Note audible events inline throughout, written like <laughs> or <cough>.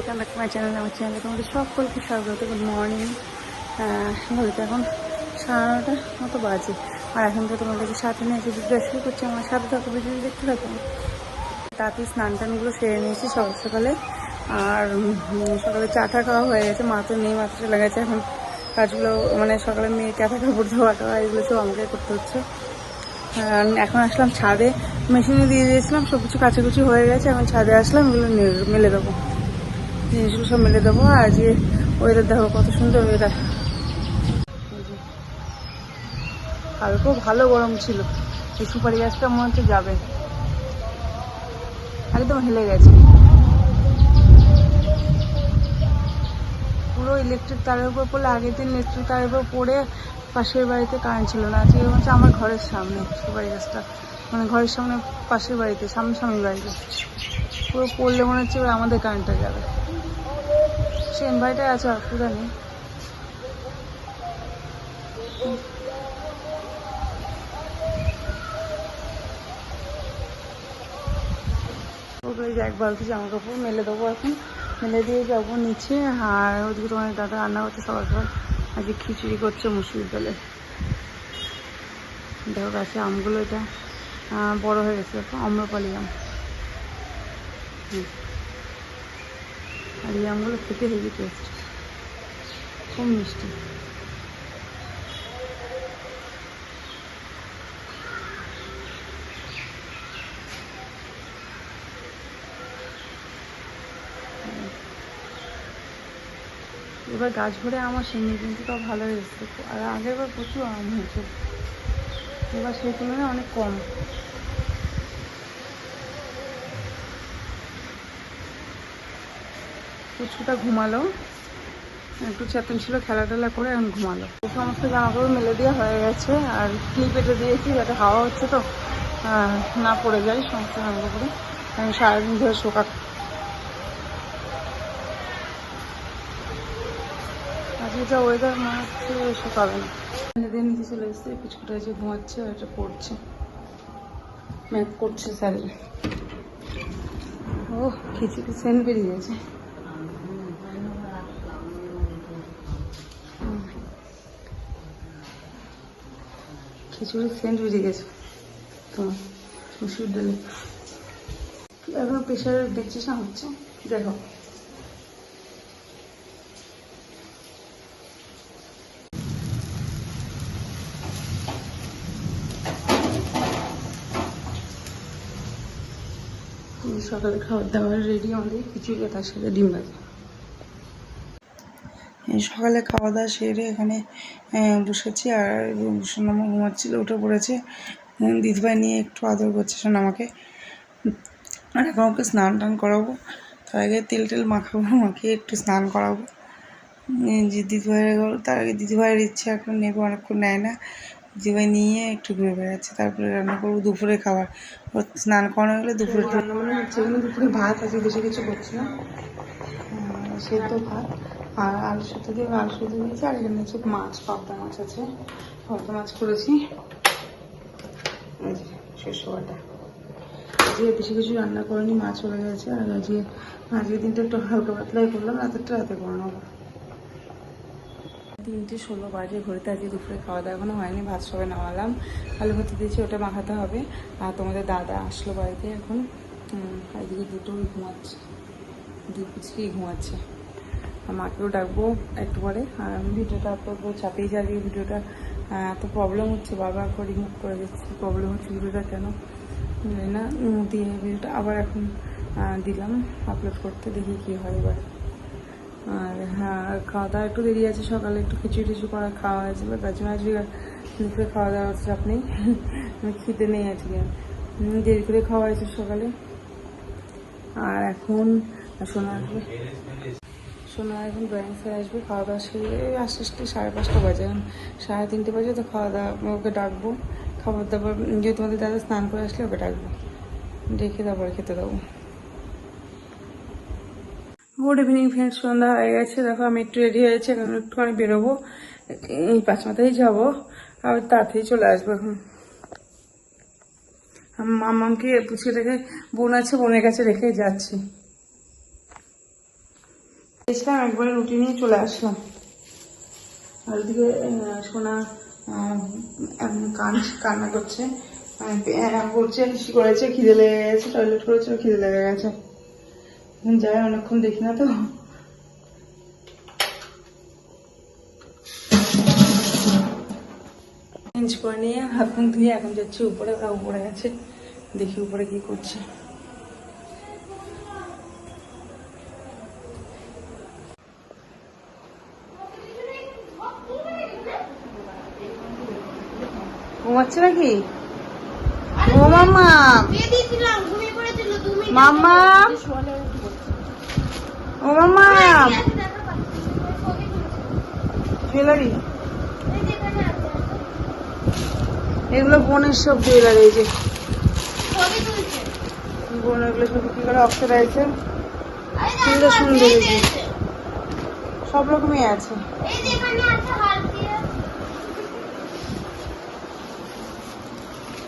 Welcome back my channel আমার চ্যানেলে তোমাদের সকলকে স্বাগত। গুড মর্নিং ঘড়িতে এখন সাড়ে নটা মতো বাজে। আর এখন তো তোমাদেরকে সাথে নিয়ে এসে জিজ্ঞাসা করছি আমার সাথে থাকো ভিডিও দেখতে থাকো। তাতে স্নান টানগুলো সেরে নিয়েছি সকাল সকালে। আর সকালে চাটা খাওয়া হয়ে গেছে, মা তো নেই মাত্র চলে গেছে। এখন কাজগুলো মানে সকালে মেয়ে ক্যাথা কাপড় ধোয়া টোয়া, এগুলো সব আমাকে করতে হচ্ছে। এখন আসলাম ছাদে। মেশিনে দিয়ে দিয়েছিলাম সব কিছু কাছাকুচি হয়ে গেছে, এখন ছাদে আসলাম, এগুলো মেলে দেবো। জিনিসগুলো সব মেলে দেবো, আর আজকে ওয়েদার দেখো কত সুন্দর ওয়েদার কালকেও ভালো গরম ছিল, এই সুপারি গাছটা মনে হচ্ছে যাবে। একদম হেলে গেছে। পুরো ইলেকট্রিক তারের উপর পড়লে, আগের দিন ইলেকট্রিক তারের উপর পড়ে পাশের বাড়িতে কারেন্ট ছিল না, আজকে হচ্ছে আমার ঘরের সামনে সুপারি গাছটা। মানে ঘরের সামনে, পাশের বাড়িতে সামনে সামনে বাড়িতে। পুরো পড়লে মনে হচ্ছে আমাদের কারেন্টটা যাবে। সে আছে অসুবিধা নেই। এক বালতি জামা কাপড় মেলে দেবো এখন। মেলে দিয়ে যাব নিচে, আর ওদিকে তোমার দাদা রান্না করছে সকাল সকাল আজকে খিচুড়ি করছে মুসুর ডালে। দেখো গাছে আমগুলো এটা বড় হয়ে গেছে। আম্রপালি আম। হুম। আর এই আমগুলো খেতে হেভি টেস্ট খুব মিষ্টি। এবার গাছ ভরে আম আসেনি কিন্তু তাও ভালো হয়েছে। আর আগের বার প্রচুর আম হয়েছে। এবার সেই তুলনায় অনেক কম। কিছুটা ঘুমালো। একটু চেতন ছিল খেলা টেলা করে এখন ঘুমালো। সমস্ত জামা কাপড় মেলে দিয়ে হয়ে গেছে, আর ক্লিপ এটে দিয়েছি যাতে হাওয়া হচ্ছে তো না পড়ে যায় সমস্ত জামা কাপড়ে আমি সারাদিন ধরে শোকা যা ওয়েদার মনে হচ্ছে শোকাবে না। নিচে চলে এসছে পিছুটা যে ঘুমাচ্ছে আর এটা পড়ছে। ম্যাথ করছে স্যার ও খিচুড়ি সেন বেরিয়ে গেছে খিচুড়ির সেন্ট বেরিয়ে গেছে। তো মুসুর ডালে এখন প্রেশারের ডিসিশন হচ্ছে। দেখো। সকালে খাবার দাবার রেডি আমাদের খিচুড়ি তার সাথে ডিম ভাজা। সকালে খাওয়া দাওয়া সেরে এখানে বসেছি আর সোনামা ঘুমাচ্ছিল, উঠে পড়েছে। দিদিভাই নিয়ে একটু আদর করছে সোনামাকে। আর এখন ওকে স্নান টান করাবো, তার আগে তেল টেল মাখাবো, মাখিয়ে একটু স্নান করাবো। যে দিদিভাইয়ের তার আগে দিদিভাইয়ের ইচ্ছে এখন নেব, অনেকক্ষণ নেয় না। দিদিভাই নিয়ে একটু ঘুরে বেড়াচ্ছে, তারপরে রান্না করব দুপুরে খাবার। স্নান করানো গেলে দুপুরে রান্না হচ্ছে দুপুরে ভাত আছে, বেশি কিছু করছি না। সেদ্ধ ভাত। আর আলু সেদ্ধ দিয়ে আলু সেদ্ধ দিয়েছি, আর এখানে হচ্ছে মাছ, পাবদা মাছ আছে। পাবদা মাছ করেছি। শস্য বাটা। আজকে বেশি কিছু রান্না করিনি, মাছ চলে গেছে। আর আজকে, আজকের দিনটা একটু হালকা পাতলাই করলাম, রাতেরটা রাতে করে নেব। তিনটে ষোলো বাজে ঘড়িতে আজকে দুপুরে খাওয়া দাওয়া এখনও হয়নি, ভাত সবে নামালাম। আলু ভাতে দিয়েছি, ওটা মাখাতে হবে। আর তোমাদের দাদা আসলো বাড়িতে এখন। এদিকে দুটোই ঘুমাচ্ছে। পিছিয়ে ঘুমাচ্ছে। মাকেও ডাকবো একটু পরে আর আমি ভিডিওটা আপলোড করে চাপিয়ে যাবি ভিডিওটা। এত প্রবলেম হচ্ছে, বারবার করে রিমুভ করে দিচ্ছি। প্রবলেম হচ্ছে ভিডিওটা কেন? জানি না। দিয়ে ভিডিওটা আবার এখন দিলাম আপলোড করতে দেখি কি হয় এবার। আর হ্যাঁ খাওয়া দাওয়া একটু দেরি আছে, সকালে একটু খিচুড়ি টিচু করা খাওয়া হয়েছিল জন্য আজকে দুপুরে খাওয়া দাওয়া হচ্ছে <laughs> আপনি খিদে নেই আজকে। দেরি করে খাওয়া হয়েছে সকালে। আর এখন সোনা আসবে সোনা এখন ড্রয়িং স্যার আসবে খাওয়া দাওয়া সেরে আস্তে আস্তে সাড়ে পাঁচটা বাজে। এখন সাড়ে তিনটে বাজে, তো খাওয়া দাওয়া ওকে ডাকবো। খাবার দাবার যে তোমাদের দাদা স্নান করে আসলে ওকে ডাকবো। ডেকে তারপরে খেতে দেবো। গুড ইভিনিং ফ্রেন্ডস সন্ধ্যা হয়ে গেছে। দেখো, আমি একটু রেডি হয়েছি এখন একটুখানি বেরোবো। এই পাঁচ মাথায় যাব, আর তাড়াতাড়ি চলে আসব এখন। মামাকে পুছিয়ে রেখে, বোন আছে, বোনের কাছে রেখে যাচ্ছি। এসলাম একবারে রুটি নিয়ে চলে আসলাম। আর ওদিকে সোনা কান, কান্না করছে। বলছে হিসি করেছে? খিদে লেগে গেছে টয়লেট করেছে খিদে লেগে গেছে। যাই, অনেকক্ষণ দেখি না তো। চেঞ্জ করে নিয়ে হাত মুখ ধুয়ে এখন যাচ্ছি উপরে উপরে গেছে দেখি উপরে কি করছে। ঘুমাচ্ছে নাকি? ও মামা মামা ও মামা জুয়েলারি। এগুলো বোনের সব জুয়েলারি, এই যে। বোন, এগুলো সব কি করে অক্সিডাইজে সুন্দর সুন্দর সব রকমই আছে।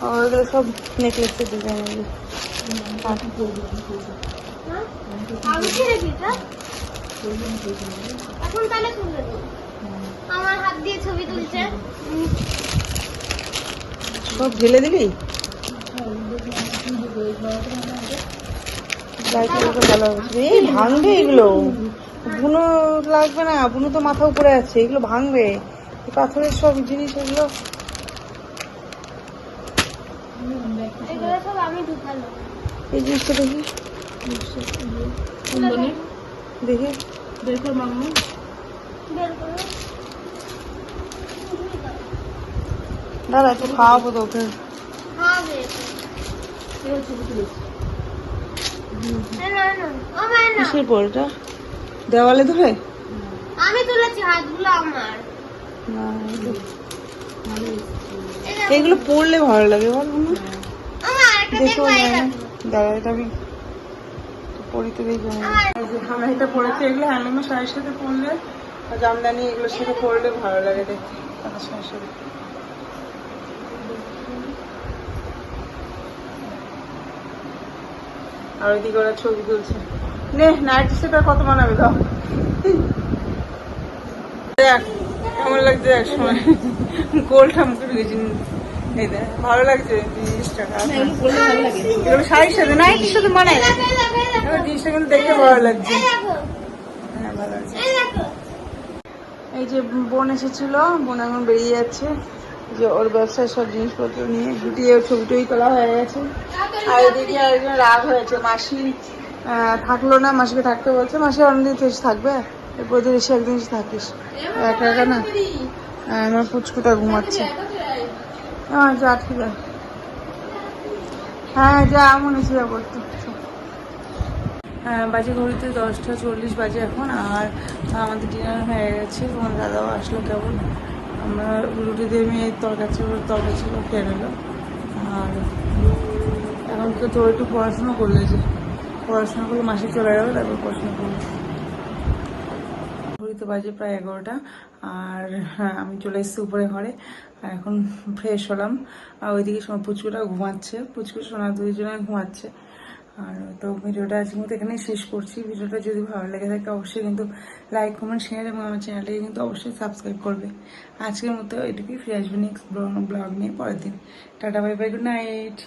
ও এগুলো সব নেকলেসের ডিজাইন এগুলো এখন তাহলে আমার হাত দিয়ে ছবি তুলছে সব ঢেলে হবে এই ভাঙবে এগুলো। বুনো লাগবে না বুনো তো মাথা উপরে আছে এগুলো ভাঙবে। পাথরের সব জিনিস এগুলো এগুলো সব আমি ঢুকালো এই জিনিসটা দেখি। দেখি? বের করো দাদা একটু খাওয়াবো তো ওকে। হবে না, না, ও মা, না। কিসের পর এটা? দেওয়ালে ধরে? আমি তুলেছি হাতগুলো আমার। এগুলো- পড়লে ভালো লাগে বল দেখো। দাদা আমি পরিতে দেখি আমার এটা পড়েছি এগুলো হ্যান্ডলুমের শাড়ির সাথে পরলে আর জামদানি এগুলোর সাথে পরলে ভালো লাগে দেখতে। তাদের শাড়ির সাথে। আর ওইদিকে ওরা ছবি তুলছে। নে নাইট সেটা কত বানাবে দাও। দেখ কেমন লাগছে এক সময় গোলটা মুখে ঢুকেছি। এই দেখ ভালো লাগছে এগুলো শাড়ির সাথে নাইটের মানায় জিনিসটা কিন্তু দেখতে ভালো লাগছে। হ্যাঁ ভালো লাগছে। এই যে বোন এসেছিল বোন এখন বেরিয়ে যাচ্ছে। যে ওর ব্যবসায় সব জিনিসপত্র নিয়ে গুটিয়ে ছবি টবি তোলা হয়ে গেছে। আর এদিকে একজন রাগ হয়েছে মাসি থাকল না মাসিকে থাকতে বলছে। মাসি অনেকদিন তো এসে থাকবে? এরপর এসে একদিন এসে থাকিস। একা একা না? হ্যাঁ, আমার পুচকুটা ঘুমাচ্ছে। হ্যাঁ যা, ঠিক আছে। হ্যাঁ যা মনে ছিল করতে বাজে ঘড়িতে দশটা চল্লিশ বাজে এখন, আর আমাদের ডিনার হয়ে গেছে। তোমার দাদাও আসলো কেবল। আমরা রুটি দিয়ে মেয়ে তরকারি ছিল তরকারি ছিল, খেয়ে নিল। আর এখন তো তোর একটু পড়াশোনা করলে যে, পড়াশোনা করলে মাসে চলে যাবে, তারপর পড়াশোনা করবে ঘড়িতে বাজে প্রায় এগারোটা। আর হ্যাঁ, আমি চলে এসেছি উপরে ঘরে। আর এখন ফ্রেশ হলাম। আর ওইদিকে পুচকুটা ঘুমাচ্ছে। পুচকু সোনা দুইজনে ঘুমাচ্ছে। আর তো ভিডিওটা আজকের মতো এখানেই শেষ করছি। ভিডিওটা যদি ভালো লেগে থাকে অবশ্যই কিন্তু লাইক কমেন্ট শেয়ার এবং আমার চ্যানেলটাকে কিন্তু অবশ্যই সাবস্ক্রাইব করবে। আজকের মতো এটুকুই। ফিরে আসবে নেক্সট ব্লগ নিয়ে পরের দিন। Tata bye bye good night